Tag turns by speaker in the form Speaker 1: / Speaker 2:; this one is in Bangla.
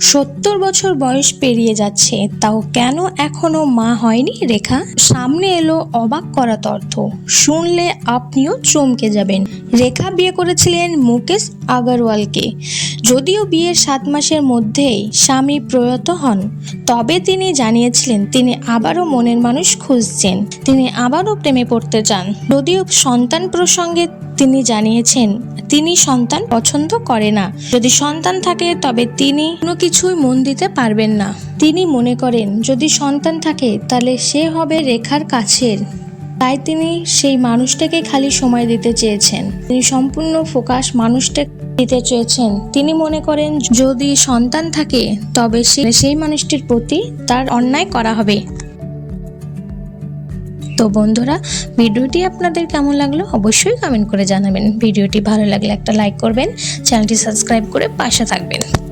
Speaker 1: সত্তর বছর বয়স পেরিয়ে যাচ্ছে, তাও কেন এখনও মা হয়নি রেখা? সামনে এলো অবাক করা তথ্য শুনলে আপনিও চমকে যাবেন। রেখা বিয়ে করেছিলেন মুকেশ আগরওয়ালকে। যদিও বিয়ের সাত মাসের মধ্যেই স্বামী প্রয়াত হন, তবে তিনি জানিয়েছিলেন তিনি আবারও মনের মানুষ খুঁজছেন। তিনি আবারও প্রেমে পড়তে চান। যদিও সন্তান প্রসঙ্গে তিনি জানিয়েছেন, তিনি সন্তান পছন্দ করে না। যদি সন্তান থাকে, তবে তিনি কোনো কিছুই মন দিতে পারবেন না। তিনি মনে করেন, যদি সন্তান থাকে, তাহলে সে হবে রেখার কাছের। তাই তিনি সেই মানুষটাকে খালি সময় দিতে চেয়েছেন। তিনি সম্পূর্ণ ফোকাস মানুষটা দিতে চেয়েছেন। তিনি মনে করেন, যদি সন্তান থাকে, তবে সে, সেই মানুষটির প্রতি তার অন্যায় করা হবে। তো বন্ধুরা, ভিডিওটি আপনাদের কেমন লাগল অবশ্যই কমেন্ট করে জানাবেন। ভিডিওটি ভালো লাগলে একটা লাইক করবেন, চ্যানেলটি সাবস্ক্রাইব করে পাশে থাকবেন।